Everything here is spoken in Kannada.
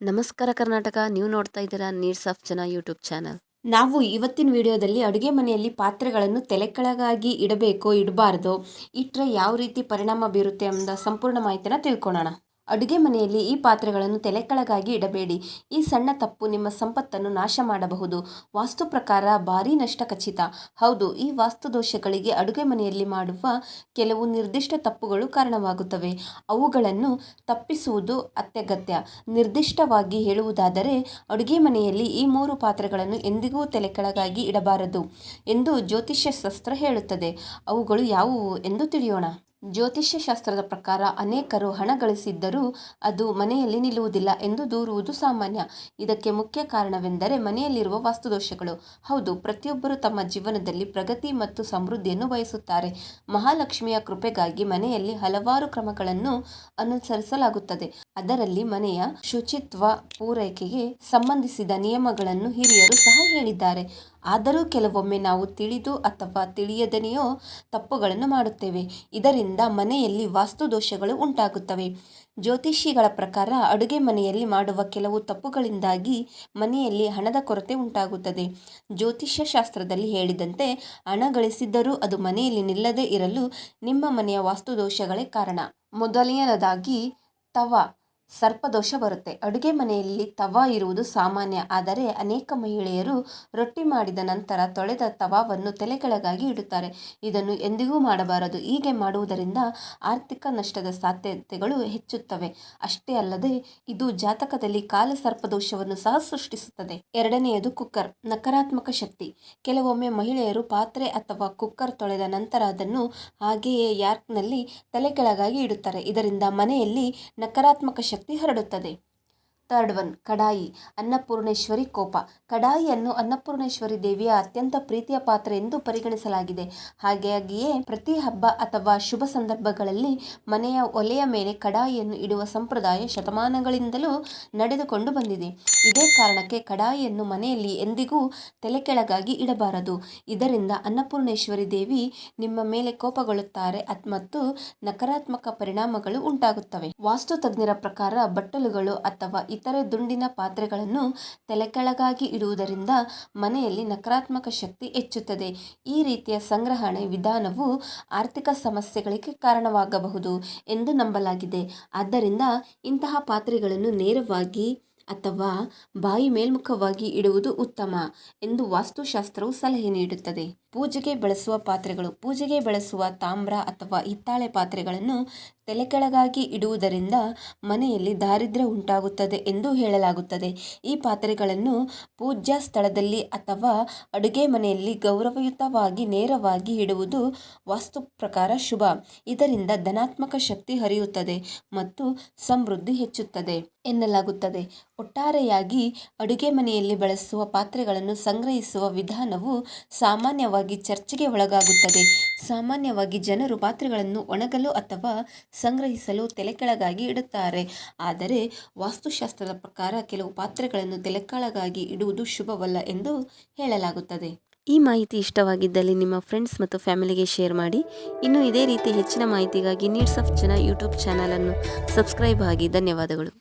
ನಮಸ್ಕಾರ ಕರ್ನಾಟಕ. ನೀವು ನೋಡ್ತಾ ಇದ್ದೀರಾ needs of Jana YouTube channel. ನಾವು ಇವತ್ತಿನ ವಿಡಿಯೋದಲ್ಲಿ ಅಡುಗೆ ಮನೆಯಲ್ಲಿ ಪಾತ್ರೆಗಳನ್ನು ತಲೆ ಕೆಳಗಾಗಿ ಇಡಬೇಕೋ ಇಡಬಾರ್ದು ಇಟ್ಟರೆ ಯಾವ ರೀತಿ ಪರಿಣಾಮ ಬೀರುತ್ತೆ ಎಂಬ ಸಂಪೂರ್ಣ ಮಾಹಿತಿನ ತಿಳ್ಕೊಳ್ಳೋಣ ಅಡುಗೆ ಮನೆಯಲ್ಲಿ ಈ ಪಾತ್ರೆಗಳನ್ನು ತಲೆಕೆಳಗಾಗಿ ಇಡಬೇಡಿ. ಈ ಸಣ್ಣ ತಪ್ಪು ನಿಮ್ಮ ಸಂಪತ್ತನ್ನು ನಾಶ ಮಾಡಬಹುದು. ವಾಸ್ತು ಪ್ರಕಾರ ಭಾರೀ ನಷ್ಟ ಖಚಿತ. ಹೌದು, ಈ ವಾಸ್ತು ದೋಷಗಳಿಗೆ ಅಡುಗೆ ಮನೆಯಲ್ಲಿ ಮಾಡುವ ಕೆಲವು ನಿರ್ದಿಷ್ಟ ತಪ್ಪುಗಳು ಕಾರಣವಾಗುತ್ತವೆ. ಅವುಗಳನ್ನು ತಪ್ಪಿಸುವುದು ಅತ್ಯಗತ್ಯ. ನಿರ್ದಿಷ್ಟವಾಗಿ ಹೇಳುವುದಾದರೆ, ಅಡುಗೆ ಮನೆಯಲ್ಲಿ ಈ ಮೂರು ಪಾತ್ರೆಗಳನ್ನು ಎಂದಿಗೂ ತಲೆಕೆಳಗಾಗಿ ಇಡಬಾರದು ಎಂದು ಜ್ಯೋತಿಷ್ಯ ಶಾಸ್ತ್ರ ಹೇಳುತ್ತದೆ. ಅವುಗಳು ಯಾವುವು ಎಂದು ತಿಳಿಯೋಣ. ಜ್ಯೋತಿಷ್ಯ ಶಾಸ್ತ್ರದ ಪ್ರಕಾರ ಅನೇಕರು ಹಣ ಗಳಿಸಿದ್ದರೂ ಅದು ಮನೆಯಲ್ಲಿ ನಿಲ್ಲುವುದಿಲ್ಲ ಎಂದು ದೂರುವುದು ಸಾಮಾನ್ಯ. ಇದಕ್ಕೆ ಮುಖ್ಯ ಕಾರಣವೆಂದರೆ ಮನೆಯಲ್ಲಿರುವ ವಾಸ್ತುದೋಷಗಳು. ಹೌದು, ಪ್ರತಿಯೊಬ್ಬರು ತಮ್ಮ ಜೀವನದಲ್ಲಿ ಪ್ರಗತಿ ಮತ್ತು ಸಮೃದ್ಧಿಯನ್ನು ಬಯಸುತ್ತಾರೆ. ಮಹಾಲಕ್ಷ್ಮಿಯ ಕೃಪೆಗಾಗಿ ಮನೆಯಲ್ಲಿ ಹಲವಾರು ಕ್ರಮಗಳನ್ನು ಅನುಸರಿಸಲಾಗುತ್ತದೆ. ಅದರಲ್ಲಿ ಮನೆಯ ಶುಚಿತ್ವ ಪೂರೈಕೆಗೆ ಸಂಬಂಧಿಸಿದ ನಿಯಮಗಳನ್ನು ಹಿರಿಯರು ಸಹ ಹೇಳಿದ್ದಾರೆ. ಆದರೂ ಕೆಲವೊಮ್ಮೆ ನಾವು ತಿಳಿದು ಅಥವಾ ತಿಳಿಯದನೆಯೋ ತಪ್ಪುಗಳನ್ನು ಮಾಡುತ್ತೇವೆ. ಇದರಿಂದ ಮನೆಯಲ್ಲಿ ವಾಸ್ತು ದೋಷಗಳು ಉಂಟಾಗುತ್ತವೆ. ಜ್ಯೋತಿಷಿಗಳ ಪ್ರಕಾರ ಅಡುಗೆ ಮನೆಯಲ್ಲಿ ಮಾಡುವ ಕೆಲವು ತಪ್ಪುಗಳಿಂದಾಗಿ ಮನೆಯಲ್ಲಿ ಹಣದ ಕೊರತೆ ಉಂಟಾಗುತ್ತದೆ. ಜ್ಯೋತಿಷ್ಯ ಶಾಸ್ತ್ರದಲ್ಲಿ ಹೇಳಿದಂತೆ, ಹಣ ಗಳಿಸಿದ್ದರೂ ಅದು ಮನೆಯಲ್ಲಿ ನಿಲ್ಲದೇ ಇರಲು ನಿಮ್ಮ ಮನೆಯ ವಾಸ್ತು ದೋಷಗಳೇ ಕಾರಣ. ಮೊದಲನೆಯದಾಗಿ, ತವ. ಸರ್ಪದೋಷ ಬರುತ್ತೆ. ಅಡುಗೆ ಮನೆಯಲ್ಲಿ ತವ ಇರುವುದು ಸಾಮಾನ್ಯ. ಆದರೆ ಅನೇಕ ಮಹಿಳೆಯರು ರೊಟ್ಟಿ ಮಾಡಿದ ನಂತರ ತೊಳೆದ ತವಾವನ್ನು ತಲೆಕೆಳಗಾಗಿ ಇಡುತ್ತಾರೆ. ಇದನ್ನು ಎಂದಿಗೂ ಮಾಡಬಾರದು. ಹೀಗೆ ಮಾಡುವುದರಿಂದ ಆರ್ಥಿಕ ನಷ್ಟದ ಸಾಧ್ಯತೆಗಳು ಹೆಚ್ಚುತ್ತವೆ. ಅಷ್ಟೇ ಅಲ್ಲದೆ ಇದು ಜಾತಕದಲ್ಲಿ ಕಾಲ ಸರ್ಪದೋಷವನ್ನು ಸಹ ಸೃಷ್ಟಿಸುತ್ತದೆ. ಎರಡನೆಯದು ಕುಕ್ಕರ್, ನಕಾರಾತ್ಮಕ ಶಕ್ತಿ. ಕೆಲವೊಮ್ಮೆ ಮಹಿಳೆಯರು ಪಾತ್ರೆ ಅಥವಾ ಕುಕ್ಕರ್ ತೊಳೆದ ನಂತರ ಅದನ್ನು ಹಾಗೆಯೇ ಯಾರ್ಕ್ನಲ್ಲಿ ತಲೆಕೆಳಗಾಗಿ ಇಡುತ್ತಾರೆ. ಇದರಿಂದ ಮನೆಯಲ್ಲಿ ನಕಾರಾತ್ಮಕ ಶಕ್ತಿ ಹರಡುತ್ತದೆ. ಥರ್ಡ್ ಒನ್, ಕಡಾಯಿ, ಅನ್ನಪೂರ್ಣೇಶ್ವರಿ ಕೋಪ. ಕಡಾಯಿಯನ್ನು ಅನ್ನಪೂರ್ಣೇಶ್ವರಿ ದೇವಿಯ ಅತ್ಯಂತ ಪ್ರೀತಿಯ ಪಾತ್ರ ಎಂದು ಪರಿಗಣಿಸಲಾಗಿದೆ. ಹಾಗಾಗಿಯೇ ಪ್ರತಿ ಹಬ್ಬ ಅಥವಾ ಶುಭ ಸಂದರ್ಭಗಳಲ್ಲಿ ಮನೆಯ ಒಲೆಯ ಮೇಲೆ ಕಡಾಯಿಯನ್ನು ಇಡುವ ಸಂಪ್ರದಾಯ ಶತಮಾನಗಳಿಂದಲೂ ನಡೆದುಕೊಂಡು ಬಂದಿದೆ. ಇದೇ ಕಾರಣಕ್ಕೆ ಕಡಾಯಿಯನ್ನು ಮನೆಯಲ್ಲಿ ಎಂದಿಗೂ ತಲೆ ಕೆಳಗಾಗಿ ಇಡಬಾರದು. ಇದರಿಂದ ಅನ್ನಪೂರ್ಣೇಶ್ವರಿ ದೇವಿ ನಿಮ್ಮ ಮೇಲೆ ಕೋಪಗೊಳ್ಳುತ್ತಾರೆ ಮತ್ತು ನಕಾರಾತ್ಮಕ ಪರಿಣಾಮಗಳು ಉಂಟಾಗುತ್ತವೆ. ವಾಸ್ತು ತಜ್ಞರ ಪ್ರಕಾರ ಬಟ್ಟಲುಗಳು ಅಥವಾ ಇತರೆ ದುಂಡಿನ ಪಾತ್ರೆಗಳನ್ನು ತಲೆಕೆಳಗಾಗಿ ಇಡುವುದರಿಂದ ಮನೆಯಲ್ಲಿ ನಕಾರಾತ್ಮಕ ಶಕ್ತಿ ಹೆಚ್ಚುತ್ತದೆ. ಈ ರೀತಿಯ ಸಂಗ್ರಹಣೆ ವಿಧಾನವು ಆರ್ಥಿಕ ಸಮಸ್ಯೆಗಳಿಗೆ ಕಾರಣವಾಗಬಹುದು ಎಂದು ನಂಬಲಾಗಿದೆ. ಆದ್ದರಿಂದ ಇಂತಹ ಪಾತ್ರೆಗಳನ್ನು ನೇರವಾಗಿ ಅಥವಾ ಬಾಯಿ ಮೇಲ್ಮುಖವಾಗಿ ಇಡುವುದು ಉತ್ತಮ ಎಂದು ವಾಸ್ತುಶಾಸ್ತ್ರವು ಸಲಹೆ ನೀಡುತ್ತದೆ. ಪೂಜೆಗೆ ಬಳಸುವ ಪಾತ್ರೆಗಳು, ಪೂಜೆಗೆ ಬಳಸುವ ತಾಮ್ರ ಅಥವಾ ಹಿತ್ತಾಳೆ ಪಾತ್ರೆಗಳನ್ನು ತಲೆಕೆಳಗಾಗಿ ಇಡುವುದರಿಂದ ಮನೆಯಲ್ಲಿ ದಾರಿದ್ರ್ಯ ಉಂಟಾಗುತ್ತದೆ ಎಂದು ಹೇಳಲಾಗುತ್ತದೆ. ಈ ಪಾತ್ರೆಗಳನ್ನು ಪೂಜ್ಯ ಸ್ಥಳದಲ್ಲಿ ಅಥವಾ ಅಡುಗೆ ಮನೆಯಲ್ಲಿ ಗೌರವಯುತವಾಗಿ ನೇರವಾಗಿ ಇಡುವುದು ವಾಸ್ತು ಪ್ರಕಾರ ಶುಭ. ಇದರಿಂದ ಧನಾತ್ಮಕ ಶಕ್ತಿ ಹರಿಯುತ್ತದೆ ಮತ್ತು ಸಮೃದ್ಧಿ ಹೆಚ್ಚುತ್ತದೆ ಎನ್ನಲಾಗುತ್ತದೆ. ಒಟ್ಟಾರೆಯಾಗಿ ಅಡುಗೆ ಮನೆಯಲ್ಲಿ ಬಳಸುವ ಪಾತ್ರೆಗಳನ್ನು ಸಂಗ್ರಹಿಸುವ ವಿಧಾನವು ಸಾಮಾನ್ಯವಾಗಿ ಚರ್ಚೆಗೆ ಒಳಗಾಗುತ್ತದೆ. ಸಾಮಾನ್ಯವಾಗಿ ಜನರು ಪಾತ್ರೆಗಳನ್ನು ಒಣಗಲು ಅಥವಾ ಸಂಗ್ರಹಿಸಲು ತಲೆಕೆಳಗಾಗಿ ಇಡುತ್ತಾರೆ. ಆದರೆ ವಾಸ್ತುಶಾಸ್ತ್ರದ ಪ್ರಕಾರ ಕೆಲವು ಪಾತ್ರೆಗಳನ್ನು ತಲೆಕೆಳಗಾಗಿ ಇಡುವುದು ಶುಭವಲ್ಲ ಎಂದು ಹೇಳಲಾಗುತ್ತದೆ. ಈ ಮಾಹಿತಿ ಇಷ್ಟವಾಗಿದ್ದಲ್ಲಿ ನಿಮ್ಮ ಫ್ರೆಂಡ್ಸ್ ಮತ್ತು ಫ್ಯಾಮಿಲಿಗೆ ಶೇರ್ ಮಾಡಿ. ಇನ್ನು ಇದೇ ರೀತಿ ಹೆಚ್ಚಿನ ಮಾಹಿತಿಗಾಗಿ ನೀಡ್ಸ್ ಆಫ್ ಜನ ಯೂಟ್ಯೂಬ್ ಚಾನಲನ್ನು ಸಬ್ಸ್ಕ್ರೈಬ್ ಆಗಿ ಧನ್ಯವಾದಗಳು.